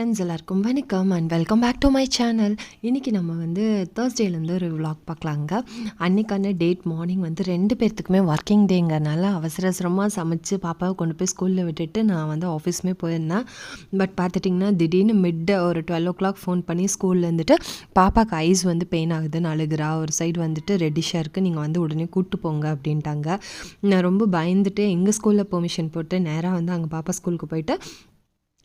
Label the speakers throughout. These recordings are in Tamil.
Speaker 1: ஃப்ரெண்ட்ஸ் எல்லாருக்கும் வணக்கம் and welcome back to my channel இன்றைக்கி நம்ம வந்து தேர்ஸ்டேலேருந்து ஒரு vlog பார்க்கலாங்க. அன்றைக்கான டேட் மார்னிங் வந்து ரெண்டு பேர்த்துக்குமே ஒர்க்கிங் டேங்கிறனால அவசர அவசரமாக சமைச்சு பாப்பாவை கொண்டு போய் ஸ்கூலில் விட்டுட்டு நான் வந்து ஆஃபீஸுமே போயிருந்தேன். பட் பார்த்துட்டிங்கன்னா திடீர்னு மிட் ஒரு டுவெல் ஓ கிளாக் ஃபோன் பண்ணி ஸ்கூலில் இருந்துட்டு பாப்பாவுக்கு ஐஸ் வந்து பெயின் ஆகுதுன்னு அழுகிறா. ஒரு சைடு வந்துட்டு ரெட்டிஷாக இருக்குது நீங்கள் வந்து உடனே கூப்பிட்டு போங்க அப்படின்ட்டாங்க. நான் ரொம்ப பயந்துட்டு எங்கள் ஸ்கூலில் பெர்மிஷன் போட்டு நேராக வந்து அங்கே பாப்பா ஸ்கூலுக்கு போயிட்டு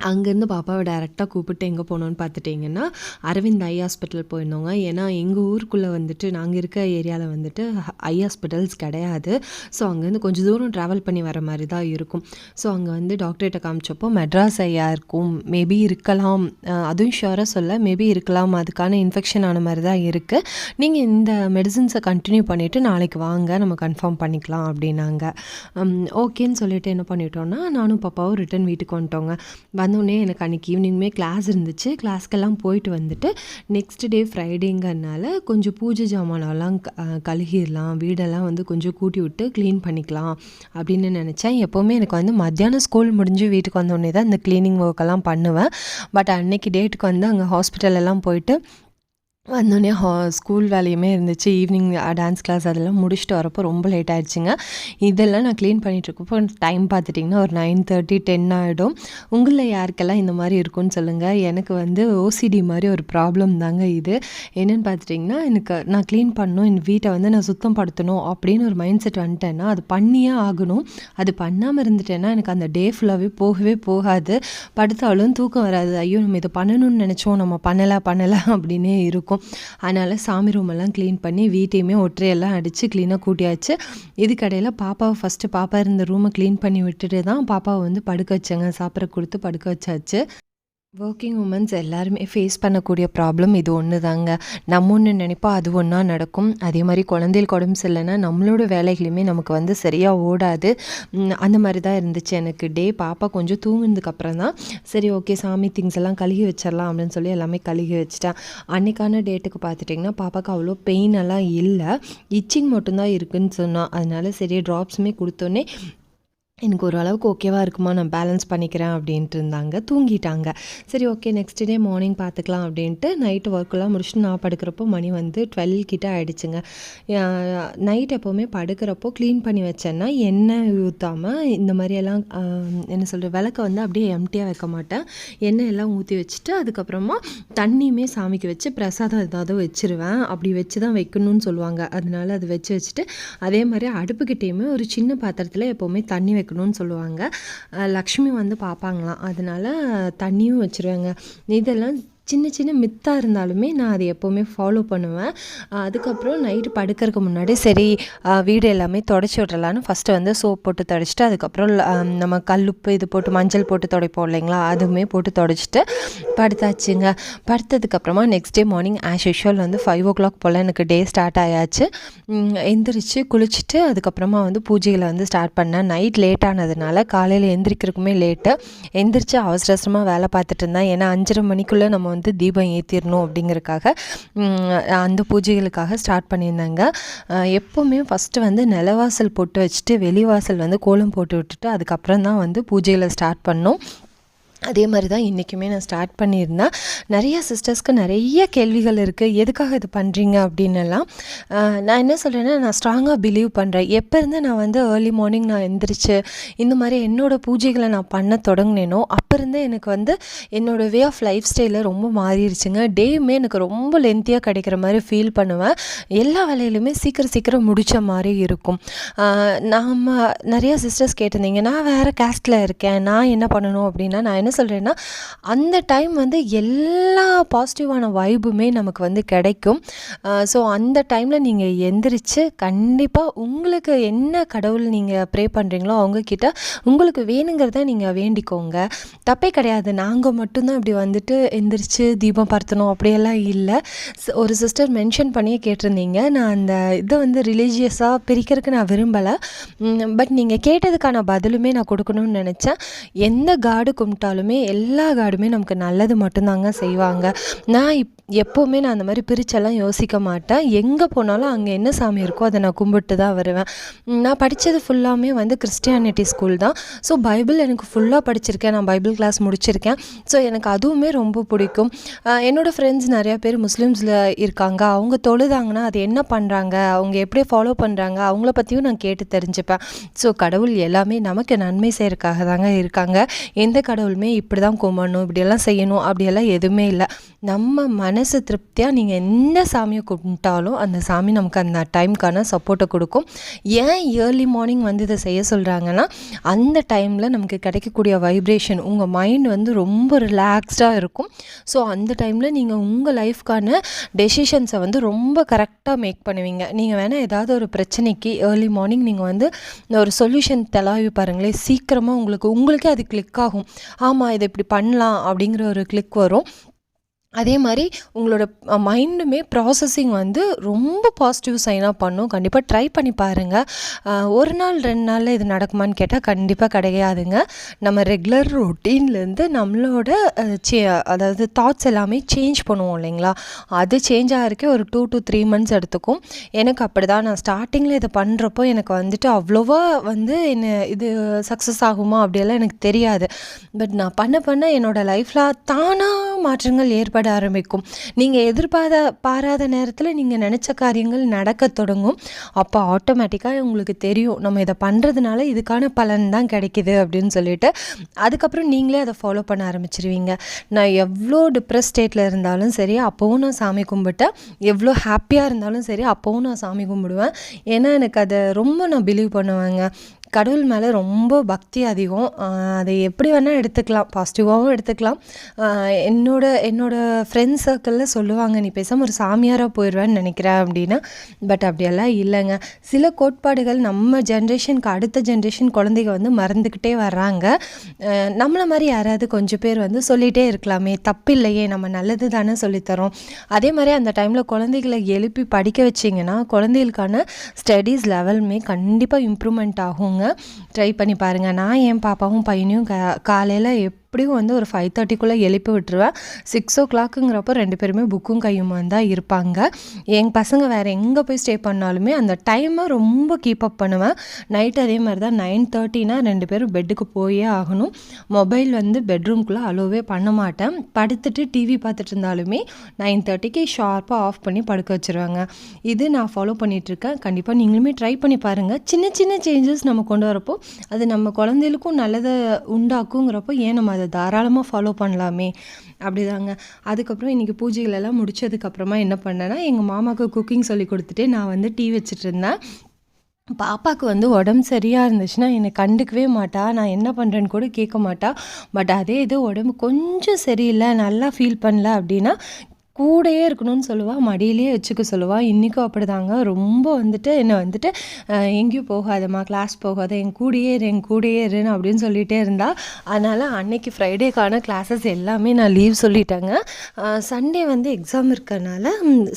Speaker 1: அங்கேருந்து பாப்பாவை டேரெக்டாக கூப்பிட்டு எங்கே போனோன்னு பார்த்துட்டிங்கன்னா அரவிந்த் ஐ ஹாஸ்பிட்டல் போயிருந்தோங்க. ஏன்னா எங்கள் ஊருக்குள்ளே வந்துட்டு நாங்கள் இருக்க ஏரியாவில் வந்துட்டு ஐ ஹாஸ்பிட்டல்ஸ் கிடையாது. ஸோ அங்கேருந்து கொஞ்சம் தூரம் ட்ராவல் பண்ணி வர மாதிரி தான் இருக்கும். ஸோ அங்கே வந்து டாக்டர்கிட்ட காமிச்சப்போ மெட்ராஸ் ஐயா இருக்கும். மேபி இருக்கலாம். அதுவும் ஷுவராக சொல்ல மேபி இருக்கலாம். அதுக்கான இன்ஃபெக்ஷன் ஆன மாதிரி தான் இருக்குது நீங்கள் இந்த மெடிசின்ஸை கண்டினியூ பண்ணிவிட்டு நாளைக்கு வாங்க. நம்ம கன்ஃபார்ம் பண்ணிக்கலாம் அப்படின்னாங்க. ஓகேன்னு சொல்லிட்டு என்ன பண்ணிட்டோன்னா நானும் பாப்பாவும் ரிட்டன் வீட்டுக்கு வந்துட்டோங்க. வந்தோடனே எனக்கு அன்றைக்கி ஈவினிங்குமே கிளாஸ் இருந்துச்சு. கிளாஸ்க்கெல்லாம் போயிட்டு வந்துட்டு நெக்ஸ்ட் டே ஃப்ரைடேங்கிறனால கொஞ்சம் பூஜை ஜாமானெல்லாம் க- கழுகிடலாம். வீடெல்லாம் வந்து கொஞ்சம் கூட்டி விட்டு க்ளீன் பண்ணிக்கலாம் அப்படின்னு நினச்சேன். எப்போவுமே எனக்கு வந்து மத்தியானம் ஸ்கூல் முடிஞ்சு வீட்டுக்கு வந்தோடனே தான் இந்த க்ளீனிங் ஒர்க்கெல்லாம் பண்ணுவேன். பட் அன்னைக்கு டேட்டுக்கு வந்து அங்கே ஹாஸ்பிட்டலெல்லாம் போயிட்டு வந்தோடனே ஹா ஸ்கூல் வேலையுமே இருந்துச்சு. ஈவினிங் டான்ஸ் கிளாஸ் அதெல்லாம் முடிச்சுட்டு வரப்போ ரொம்ப லேட் ஆயிடுச்சுங்க. இதெல்லாம் நான் க்ளீன் பண்ணிகிட்ருக்கப்போ டைம் பார்த்துட்டிங்கன்னா ஒரு நைன் தேர்ட்டி டென் ஆகிடும் உங்களில் யாருக்கெல்லாம் இந்த மாதிரி இருக்கும்னு சொல்லுங்கள் எனக்கு வந்து ஓசிடி மாதிரி ஒரு ப்ராப்ளம் தாங்க இது. என்னென்னு பார்த்துட்டிங்கன்னா எனக்கு நான் க்ளீன் பண்ணணும் என் வீட்டை வந்து நான் சுத்தம் படுத்தணும் அப்படின்னு ஒரு மைண்ட் செட் வந்துட்டேன்னா அது பண்ணியே ஆகணும். அது பண்ணாமல் இருந்துட்டேன்னா எனக்கு அந்த டே ஃபுல்லாகவே போகவே போகாது. படுத்தாலும் தூக்கம் வராது. ஐயோ நம்ம இதை பண்ணணும்னு நினச்சோம். நம்ம பண்ணலாம் பண்ணலாம் அப்படின்னே இருக்கும். அதனால் சாமி ரூமெல்லாம் க்ளீன் பண்ணி வீட்டையுமே ஒற்றையெல்லாம் அடித்து க்ளீனாக கூட்டியாச்சு. இதுக்கடையில் பாப்பாவை ஃபஸ்ட்டு பாப்பா இருந்த ரூமை க்ளீன் பண்ணி விட்டுட்டு தான் பாப்பாவை வந்து படுக்க வச்சேங்க. சாப்பிட கொடுத்து படுக்க வச்சாச்சு. ஒர்க்கிங் உமன்ஸ் எல்லாருமே ஃபேஸ் பண்ணக்கூடிய ப்ராப்ளம் இது ஒன்று தாங்க நம்ம ஒன்று நினைப்போம் அது ஒன்றா நடக்கும். அதே மாதிரி குழந்தைகளுக்கு உடம்பு சரியில்லைன்னா நம்மளோட வேலைகளுமே நமக்கு வந்து சரியாக ஓடாது. அந்த மாதிரி தான் இருந்துச்சு எனக்கு. டே பாப்பா கொஞ்சம் தூங்கினதுக்கப்புறம் தான் சரி ஓகே சாமி திங்ஸ் எல்லாம் கழுகி வச்சிடலாம் அப்படின்னு சொல்லி எல்லாமே கழுகி வச்சிட்டேன் அன்னைக்கான டேட்டுக்கு பார்த்துட்டிங்கன்னா பாப்பாவுக்கு அவ்வளோ பெயின் எல்லாம் இல்லை. இச்சிங் மட்டும்தான் இருக்குதுன்னு சொன்னான் அதனால சரி ட்ராப்ஸுமே கொடுத்தோன்னே எனக்கு ஓரளவுக்கு ஓகேவாக இருக்குமா? நான் பேலன்ஸ் பண்ணிக்கிறேன் அப்படின்ட்டு இருந்தாங்க. தூங்கிட்டாங்க. சரி ஓகே நெக்ஸ்ட் டே மார்னிங் பார்த்துக்கலாம் அப்படின்ட்டு நைட்டு ஒர்க்கெல்லாம் முடிச்சுட்டு நான் படுக்கிறப்போ மணி வந்து டுவெல் கிட்ட ஆகிடுச்சுங்க நைட் எப்போவுமே படுக்கிறப்போ க்ளீன் பண்ணி வச்சேன்னா எண்ணெய் ஊற்றாமல் இந்த மாதிரியெல்லாம் என்ன சொல்கிற விளக்க வந்து அப்படியே எம்டியாக வைக்க மாட்டேன். எண்ணெய் எல்லாம் ஊற்றி வச்சுட்டு அதுக்கப்புறமா தண்ணியுமே சாமிக்கு வச்சு பிரசாதம் ஏதாவது வச்சுருவேன். அப்படி வச்சு தான் வைக்கணும்னு சொல்லுவாங்க. அதனால அது வச்சு வச்சுட்டு அதே மாதிரி அடுப்புக்கிட்டேயுமே ஒரு சின்ன பாத்திரத்தில் எப்போவுமே தண்ணி வைக்கணும். இருக்கணும்னு சொல்லுவாங்க. லக்ஷ்மி வந்து பார்ப்பாங்களாம் அதனால தண்ணியும் வச்சுருவாங்க. இதெல்லாம் சின்ன சின்ன மித்தாக இருந்தாலுமே நான் அதை எப்போவுமே ஃபாலோ பண்ணுவேன். அதுக்கப்புறம் நைட்டு படுக்கிறதுக்கு முன்னாடி சரி வீடு எல்லாமே தொடச்சி விட்றலான்னு ஃபஸ்ட்டு வந்து சோப் போட்டு தொடச்சிட்டு அதுக்கப்புறம் நம்ம கல்லுப்பு இது போட்டு மஞ்சள் போட்டு துடைப்போம் இல்லைங்களா? அதுவுமே போட்டு தொடச்சிட்டு படுத்தாச்சுங்க. படுத்ததுக்கப்புறமா next day morning as usual வந்து ஃபைவ் ஓ கிளாக் போல் எனக்கு டே ஸ்டார்ட் ஆயாச்சு. எந்திரிச்சு குளிச்சுட்டு அதுக்கப்புறமா வந்து பூஜைகளை வந்து ஸ்டார்ட் பண்ணேன். நைட் லேட் ஆனதுனால காலையில் எந்திரிக்கிறதுக்குமே லேட்டு எந்திரிச்சு அவசர அவசரமாக வேலை பார்த்துட்டு இருந்தேன். ஏன்னா அஞ்சரை மணிக்குள்ளே நம்ம வந்து தீபம் ஏற்றிடணும் அப்படிங்கிறதுக்காக அந்த பூஜைகளுக்காக ஸ்டார்ட் பண்ணியிருந்தேங்க. எப்போவுமே ஃபஸ்ட்டு வந்து நிலவாசல் போட்டு வச்சுட்டு வெளிவாசல் வந்து கோலம் போட்டு விட்டுட்டு அதுக்கப்புறம் தான் வந்து பூஜைகளை ஸ்டார்ட் பண்ணோம். அதே மாதிரி தான் இன்றைக்குமே நான் ஸ்டார்ட் பண்ணியிருந்தேன் நிறைய சிஸ்டர்ஸ்க்கு நிறைய கேள்விகள் இருக்குது எதுக்காக இது பண்ணுறீங்க அப்படின்னெல்லாம் நான் என்ன சொல்கிறேன்னா நான் ஸ்ட்ராங்காக பிலீவ் பண்ணுறேன் எப்போருந்து நான் வந்து ஏர்லி மார்னிங் நான் எந்திரிச்சு இந்த மாதிரி என்னோட பூஜைகளை நான் பண்ண தொடங்கினேனோ அப்போ இருந்தே எனக்கு வந்து என்னோட வே ஆஃப் லைஃப் ஸ்டைலில் ரொம்ப மாறிடுச்சுங்க டேயுமே எனக்கு ரொம்ப லென்த்தியாக கிடைக்கிற மாதிரி ஃபீல் பண்ணுவேன். எல்லா வேலையிலுமே சீக்கிரம் சீக்கிரம் முடித்த மாதிரி இருக்கும். நாம் நிறையா சிஸ்டர்ஸ் கேட்டிருந்தீங்க நான் வேறு கேஸ்டில் இருக்கேன். நான் என்ன பண்ணணும் அப்படின்னா நான் என்ன சொல்கிறேன்னா அந்த டைம் வந்து எல்லா பாசிட்டிவான வைபுமே நமக்கு வந்து கிடைக்கும். ஸோ அந்த டைமில் நீங்கள் எந்திரிச்சு கண்டிப்பாக உங்களுக்கு என்ன கடவுள் நீங்கள் ப்ரே பண்ணுறீங்களோ அவங்கக்கிட்ட உங்களுக்கு வேணுங்கிறத நீங்கள் வேண்டிக்கோங்க. தப்பே கிடையாது. நாங்கள் மட்டும்தான் இப்படி வந்துட்டு எந்திரிச்சு தீபம் பார்த்தணும் அப்படியெல்லாம் இல்லை. ஒரு சிஸ்டர் மென்ஷன் பண்ணியே கேட்டிருந்தீங்க. நான் அந்த இதை வந்து ரிலீஜியஸாக பிரிக்கிறதுக்கு நான் விரும்பலை. பட் நீங்கள் கேட்டதுக்கான பதிலுமே நான் கொடுக்கணும்னு நினச்சேன். எந்த காடு கும்பிட்டாலும் எல்லா காடுமே நமக்கு நல்லது மட்டும்தாங்க செய்வாங்க. நான் இப் எப்போவுமே நான் அந்த மாதிரி பிரிச்செல்லாம் யோசிக்க மாட்டேன். எங்கே போனாலும் அங்கே என்ன சாமி இருக்கோ அதை நான் கும்பிட்டு தான் வருவேன். நான் படித்தது ஃபுல்லாமே வந்து கிறிஸ்டியானிட்டி ஸ்கூல் தான். ஸோ பைபிள் எனக்கு ஃபுல்லாக படிச்சிருக்கேன். நான் பைபிள் கிளாஸ் முடிச்சிருக்கேன். ஸோ எனக்கு அதுவுமே ரொம்ப பிடிக்கும். என்னோடய ஃப்ரெண்ட்ஸ் நிறையா பேர் முஸ்லீம்ஸில் இருக்காங்க. அவங்க தொழுதாங்கன்னா அது என்ன பண்ணுறாங்க அவங்க எப்படி ஃபாலோ பண்ணுறாங்க அவங்கள பற்றியும் நான் கேட்டு தெரிஞ்சுப்பேன். ஸோ கடவுள் எல்லாமே நமக்கு நன்மை செய்கிறக்காக தாங்க இருக்காங்க. எந்த கடவுளுமே இப்படி தான் கும்பிடணும் இப்படியெல்லாம் செய்யணும் அப்படியெல்லாம் எதுவுமே இல்லை. நம்ம மன மனசு திருப்தியாக நீங்கள் என்ன சாமியை கும்பிட்டாலும் அந்த சாமி நமக்கு அந்த டைம்க்கான சப்போர்ட்டை கொடுக்கும். ஏன் ஏர்லி மார்னிங் வந்து இதை செய்ய சொல்கிறாங்கன்னா அந்த டைமில் நமக்கு கிடைக்கக்கூடிய வைப்ரேஷன் உங்கள் மைண்ட் வந்து ரொம்ப ரிலாக்ஸ்டாக இருக்கும். ஸோ அந்த டைமில் நீங்கள் உங்கள் லைஃப்க்கான டெசிஷன்ஸை வந்து ரொம்ப கரெக்டாக மேக் பண்ணுவீங்க. நீங்கள் வேணால் ஏதாவது ஒரு பிரச்சனைக்கு ஏர்லி மார்னிங் நீங்கள் வந்து ஒரு சொல்யூஷன் தெலாவி பாருங்களேன் சீக்கிரமாக உங்களுக்கு உங்களுக்கே அது கிளிக் ஆகும். ஆமாம் இதை இப்படி பண்ணலாம் அப்படிங்கிற ஒரு கிளிக் வரும். அதே மாதிரி உங்களோட மைண்டுமே ப்ராசஸிங் வந்து ரொம்ப பாசிட்டிவ் சைனாக பண்ணும். கண்டிப்பாக ட்ரை பண்ணி பாருங்கள் ஒரு நாள் ரெண்டு நாளில் இது நடக்குமான்னு கேட்டால் கண்டிப்பாக கிடையாதுங்க. நம்ம ரெகுலர் ரொட்டீன்லேருந்து நம்மளோட சே அதாவது தாட்ஸ் எல்லாமே சேஞ்ச் பண்ணுவோம் இல்லைங்களா? அது சேஞ்ச் ஆகிறக்கே ஒரு டூ டு த்ரீ மந்த்ஸ் எடுத்துக்கும். எனக்கு அப்படி தான் நான் ஸ்டார்டிங்கில் இதை பண்ணுறப்போ எனக்கு வந்துட்டு அவ்வளோவா வந்து என்ன இது சக்ஸஸ் ஆகுமா அப்படியெல்லாம் எனக்கு தெரியாது. பட் நான் பண்ண பண்ண என்னோடய லைஃப்பில் தானாக மாற்றங்கள் ஏற்பட ஆரம்பிக்கும். நீங்கள் எதிர்பாராத பாராத நேரத்தில் நீங்கள் நினச்ச காரியங்கள் நடக்க தொடங்கும். அப்போ ஆட்டோமேட்டிக்காக உங்களுக்கு தெரியும் நம்ம இதை பண்ணுறதுனால இதுக்கான பலன் தான் கிடைக்கிது அப்படின்னு சொல்லிட்டு அதுக்கப்புறம் நீங்களே அதை ஃபாலோ பண்ண ஆரம்பிச்சிருவீங்க. நான் எவ்வளோ டிப்ரெஸ் ஸ்டேட்டில் இருந்தாலும் சரி அப்போவும் நான் சாமி கும்பிட்டேன். எவ்வளோ ஹாப்பியாக இருந்தாலும் சரி அப்போவும் நான் சாமி கும்பிடுவேன். ஏன்னா எனக்கு அதை ரொம்ப நான் பிலீவ் பண்ணுவேங்க. கடவுள் மேலே ரொம்ப பக்தி அதிகம். அதை எப்படி வேணால் எடுத்துக்கலாம். பாசிட்டிவாகவும் எடுத்துக்கலாம். என்னோட என்னோட ஃப்ரெண்ட்ஸ் சர்க்கிளில் சொல்லுவாங்க நீ பேசாமல் ஒரு சாமியாராக போயிடுவேன்னு நினைக்கிறேன் அப்படின்னா? பட் அப்படியெல்லாம் இல்லைங்க. சில கோட்பாடுகள் நம்ம ஜென்ரேஷனுக்கு அடுத்த ஜென்ரேஷன் குழந்தைங்க வந்து மறந்துக்கிட்டே வர்றாங்க. நம்மளை மாதிரி யாராவது கொஞ்சம் பேர் வந்து சொல்லிகிட்டே இருக்கலாமே. தப்பு இல்லையே நம்ம நல்லது தானே சொல்லித்தரோம். அதே மாதிரி அந்த டைமில் குழந்தைகளை எழுப்பி படிக்க வச்சிங்கன்னா குழந்தைகளுக்கான ஸ்டடீஸ் லெவலுமே கண்டிப்பாக இம்ப்ரூவ்மெண்ட் ஆகுங்க. ட்ரை பண்ணி பாருங்கள் நான் என் பாப்பாவும் பையனையும் க காலையில் எப் எப்படியும் வந்து ஒரு ஃபைவ் தேர்ட்டிக்குள்ளே எழுப்பி விட்டுருவேன். சிக்ஸ் ஓ கிளாக்குங்கிறப்போ ரெண்டு பேருமே புக்கும் கையுமா தான் இருப்பாங்க. என் பசங்க வேறு எங்கே போய் ஸ்டே பண்ணாலுமே அந்த டைமை ரொம்ப கீப் அப் பண்ணுவேன். நைட் அதே மாதிரி தான் நைன் தேர்ட்டினா ரெண்டு பேரும் பெட்டுக்கு போயே ஆகணும். மொபைல் வந்து பெட்ரூம்குள்ளே அலோவே பண்ண மாட்டேன். படுத்துட்டு டிவி பார்த்துட்டு இருந்தாலுமே நைன் தேர்ட்டிக்கு ஷார்ப்பாக ஆஃப் பண்ணி படுக்க வச்சுருவாங்க. இது நான் ஃபாலோ பண்ணிகிட்ருக்கேன் கண்டிப்பாக நீங்களுமே ட்ரை பண்ணி பாருங்கள் சின்ன சின்ன சேஞ்சஸ் நம்ம கொண்டு வரப்போ அது நம்ம குழந்தைகளுக்கும் நல்லதை உண்டாக்குங்கிறப்போ ஏன் நம்ம அதை தாராளமாக ஃபாலோ பண்ணலாமே. அப்படிதாங்க. அதுக்கப்புறம் இன்றைக்கி பூஜைகளெல்லாம் முடித்ததுக்கப்புறமா என்ன பண்ணேன்னா எங்கள் மாமாவுக்கு குக்கிங் சொல்லி கொடுத்துட்டு நான் வந்து டீ வச்சுட்டு இருந்தேன். பாப்பாவுக்கு வந்து உடம்பு சரியாக இருந்துச்சுன்னா என்னை கண்டுக்கவே மாட்டா. நான் என்ன பண்ணுறேன்னு கூட கேட்க மாட்டா. பட் அதே இது உடம்பு கொஞ்சம் சரியில்லை நல்லா ஃபீல் பண்ணல அப்படின்னா கூடயே இருக்கணும்னு சொல்லுவாள் மடியிலேயே வச்சுக்க சொல்லுவாள் இன்றைக்கும் அப்படிதாங்க. ரொம்ப வந்துட்டு என்னை வந்துட்டு எங்கேயும் போகாதம்மா கிளாஸ் போகாத என் கூடயே இரு என் கூடயே இருன்னு அப்படின்னு சொல்லிகிட்டே இருந்தா. அதனால் அன்னைக்கு ஃப்ரைடேக்கான கிளாஸஸ் எல்லாமே நான் லீவ் சொல்லிட்டேங்க. சண்டே வந்து எக்ஸாம் இருக்கறனால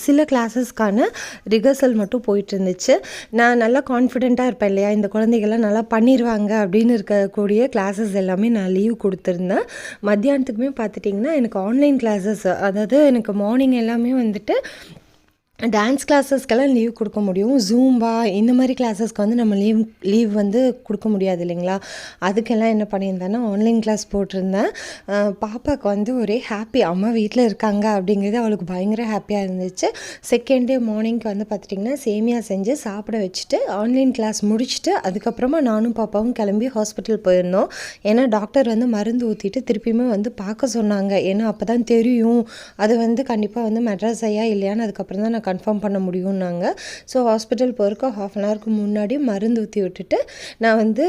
Speaker 1: சில கிளாஸஸ்க்கான ரிகர்சல் மட்டும் போயிட்டு இருந்துச்சு. நான் நல்லா கான்ஃபிடெண்ட்டாக இருப்பேன் இல்லையா? இந்த குழந்தைகள்லாம் நல்லா பண்ணிடுவாங்க அப்படின்னு இருக்கக்கூடிய கிளாஸஸ் எல்லாமே நான் லீவ் கொடுத்துருந்தேன். மத்தியானத்துக்குமே பார்த்துட்டிங்கன்னா எனக்கு ஆன்லைன் கிளாஸஸ் அதாவது எனக்கு மார்னிங் எல்லாமே வந்துட்டு டான்ஸ் கிளாஸஸ்க்கெல்லாம் லீவ் கொடுக்க முடியும். ஜூம்பா இந்த மாதிரி கிளாஸஸ்க்கு வந்து நம்ம லீவ் லீவ் வந்து கொடுக்க முடியாது இல்லைங்களா? அதுக்கெல்லாம் என்ன பண்ணியிருந்தேன்னா ஆன்லைன் கிளாஸ் போட்டிருந்தேன். பாப்பாவுக்கு வந்து ஒரே ஹாப்பி அம்மா வீட்டில் இருக்காங்க அப்படிங்கிறது அவளுக்கு பயங்கர ஹாப்பியாக இருந்துச்சு. செகண்ட் டே மார்னிங்க்கு வந்து பார்த்துட்டிங்கன்னா சேமியா செஞ்சு சாப்பிட வச்சுட்டு ஆன்லைன் கிளாஸ் முடிச்சுட்டு அதுக்கப்புறமா நானும் பாப்பாவும் கிளம்பி ஹாஸ்பிட்டல் போயிருந்தோம். ஏன்னா டாக்டர் வந்து மருந்து ஊற்றிட்டு திருப்பியுமே வந்து பார்க்க சொன்னாங்க. ஏன்னா அப்போ தான் தெரியும். அது வந்து கண்டிப்பாக வந்து மெட்ராஸ் ஐயா இல்லையான்னு அதுக்கப்புறம் தான் நான் கன்ஃபார்ம் பண்ண முடியும்னாங்க. ஸோ ஹாஸ்பிட்டல் போகிறக்கு ஹாஃப் அன் ஹவருக்கு முன்னாடி மருந்து ஊற்றி விட்டுட்டு நான் வந்து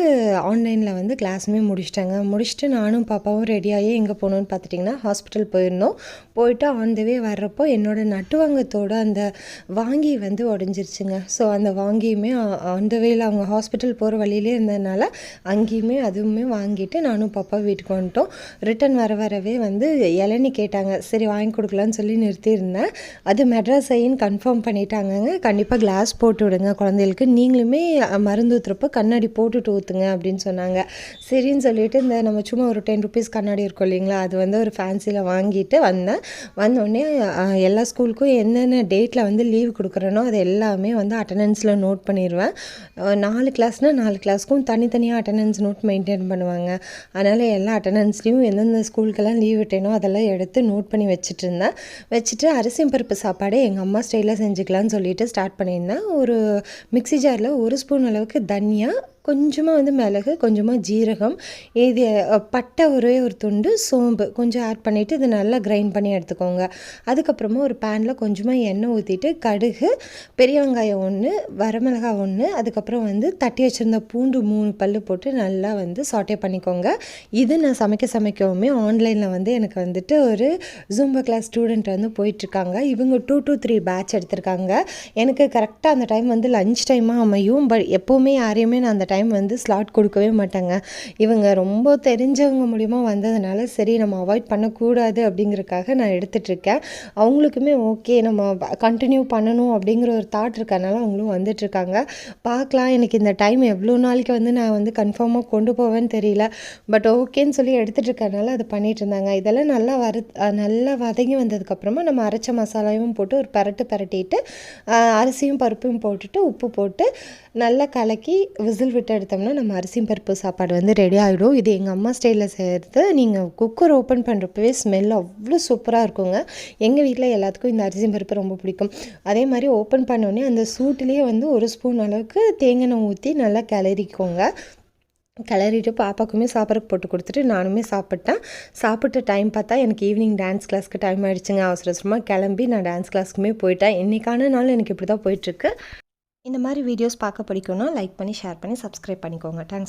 Speaker 1: ஆன்லைனில் வந்து கிளாஸுமே முடிச்சிட்டேங்க. முடிச்சுட்டு நானும் பாப்பாவும் ரெடியாகி எங்கே போகணுன்னு பார்த்துட்டிங்கன்னா ஹாஸ்பிட்டல் போயிருந்தோம். போயிட்டு ஆன் த வே வர்றப்போ என்னோட நட்டுவாங்கத்தோட அந்த வாங்கி வந்து உடஞ்சிருச்சுங்க. ஸோ அந்த வாங்கியுமே ஆன் த வேல அவங்க ஹாஸ்பிட்டல் போகிற வழியிலே இருந்ததுனால அங்கேயுமே அதுவுமே வாங்கிட்டு நானும் பாப்பா வீட்டுக்கு வந்துட்டோம். ரிட்டன் வர வரவே வந்து இளநி கேட்டாங்க. சரி வாங்கி கொடுக்கலான்னு சொல்லி நிறுத்தியிருந்தேன். அது மெட்ராஸ் ஐயின் கன்ஃபார்ம் பண்ணிட்டாங்கங்க. கண்டிப்பாக கிளாஸ் போட்டு விடுங்க குழந்தைகளுக்கு. நீங்களுமே மருந்து ஊற்றுறப்ப கண்ணாடி போட்டுட்டு ஊற்றுங்க அப்படின்னு சொன்னாங்க. சரின்னு சொல்லிட்டு இந்த நம்ம சும்மா ஒரு டென் ருபீஸ் கண்ணாடி இருக்கும் இல்லைங்களா? அது வந்து ஒரு ஃபேன்சியில் வாங்கிட்டு வந்தேன். வந்தோடனே எல்லா ஸ்கூலுக்கும் என்னென்ன டேட்டில் வந்து லீவ் கொடுக்குறேனோ அது எல்லாமே வந்து அட்டண்டன்ஸில் நோட் பண்ணிடுவேன். நாலு கிளாஸ்னால் நாலு கிளாஸ்க்கும் தனித்தனியாக அட்டண்டன்ஸ் நோட் மெயின்டைன் பண்ணுவாங்க. அதனால் எல்லா அட்டண்டன்ஸ்லேயும் எந்தெந்த ஸ்கூலுக்கெல்லாம் லீவ் விட்டேனோ அதெல்லாம் எடுத்து நோட் பண்ணி வச்சுட்டு இருந்தேன். வச்சுட்டு அரிசியும் பருப்பு சாப்பாடு எங்கள் அம்மா ஸ்டைலில் செஞ்சுக்கலான்னு சொல்லிட்டு ஸ்டார்ட் பண்ணியிருந்தேன். ஒரு மிக்ஸி ஜாரில் ஒரு ஸ்பூன் அளவுக்கு தனியாக கொஞ்சமாக வந்து மிளகு கொஞ்சமாக ஜீரகம் இது பட்டை ஒரே ஒரு துண்டு சோம்பு கொஞ்சம் ஆட் பண்ணிவிட்டு இது நல்லா கிரைண்ட் பண்ணி எடுத்துக்கோங்க. அதுக்கப்புறமா ஒரு பேனில் கொஞ்சமாக எண்ணெய் ஊற்றிட்டு கடுகு பெரிய வெங்காயம் ஒன்று வரமிளகாய் ஒன்று அதுக்கப்புறம் வந்து தட்டி வச்சுருந்த பூண்டு மூணு பல் போட்டு நல்லா வந்து சாட்டே பண்ணிக்கோங்க. இது நான் சமைக்க சமைக்கவுமே ஆன்லைனில் வந்து எனக்கு வந்துட்டு ஒரு ஜூம்பா கிளாஸ் ஸ்டூடெண்ட் வந்து போயிட்டுருக்காங்க. இவங்க டூ டூ த்ரீ பேட்ச் எடுத்திருக்காங்க. எனக்கு கரெக்டாக அந்த டைம் வந்து லஞ்ச் டைமாக அமையும். பட் எப்போவுமே யாரையுமே நான் அந்த டைம் டைம் வந்து ஸ்லாட் கொடுக்கவே மாட்டாங்க. இவங்க ரொம்ப தெரிஞ்சவங்க மூலிமா வந்ததுனால சரி நம்ம அவாய்ட் பண்ணக்கூடாது அப்படிங்கிறதுக்காக நான் எடுத்துகிட்ருக்கேன் அவங்களுக்குமே ஓகே நம்ம கண்டினியூ பண்ணணும் அப்படிங்கிற ஒரு தாட் இருக்கறனால அவங்களும் வந்துட்டுருக்காங்க பார்க்கலாம் எனக்கு இந்த டைம் எவ்வளோ நாளைக்கு வந்து நான் வந்து கன்ஃபார்மாக கொண்டு போவேன்னு தெரியல. பட் ஓகேன்னு சொல்லி எடுத்துகிட்டு இருக்கறனால அது பண்ணிகிட்டு இருந்தாங்க. இதெல்லாம் நல்லா வறு நல்லா வதங்கி வந்ததுக்கப்புறமா நம்ம அரைச்ச மசாலாவும் போட்டு ஒரு பரட்டு பரட்டிட்டு அரிசியும் பருப்பும் போட்டுட்டு உப்பு போட்டு நல்லா கலக்கி விசில் விட்டு எடுத்தோம்னா நம்ம அரிசியும் பருப்பு சாப்பாடு வந்து ரெடி ஆகிடும் இது எங்கள் அம்மா ஸ்டைலில் செய்கிறது நீங்கள் குக்கர் ஓப்பன் பண்ணுறப்பவே ஸ்மெல் அவ்வளோ சூப்பராக இருக்குங்க. எங்கள் வீட்டில் எல்லாத்துக்கும் இந்த அரிசி பருப்பு ரொம்ப பிடிக்கும். அதே மாதிரி ஓப்பன் பண்ணோடனே அந்த சூட்டுலேயே வந்து ஒரு ஸ்பூன் அளவுக்கு தேங்காய் ஊற்றி நல்லா கிளறிக்கோங்க. கிளறிட்டு பாப்பாக்குமே சாப்பிட்றக்கு போட்டு கொடுத்துட்டு நானுமே சாப்பிட்டேன். சாப்பிட்ட டைம் பார்த்தா எனக்கு ஈவினிங் டான்ஸ் கிளாஸ்க்கு டைம் ஆகிடுச்சுங்க அவசர அவசரமாக கிளம்பி நான் டான்ஸ் கிளாஸ்க்குமே போயிட்டேன். இன்றைக்கான நாள் எனக்கு இப்படி தான் போயிட்டுருக்கு. இந்த மாதிரி வீடியோஸ் பார்க்க பிடிக்கும்னா லைக் பண்ணி ஷேர் பண்ணி சப்ஸ்கிரைப் பண்ணிக்கோங்க. தேங்க்ஸ்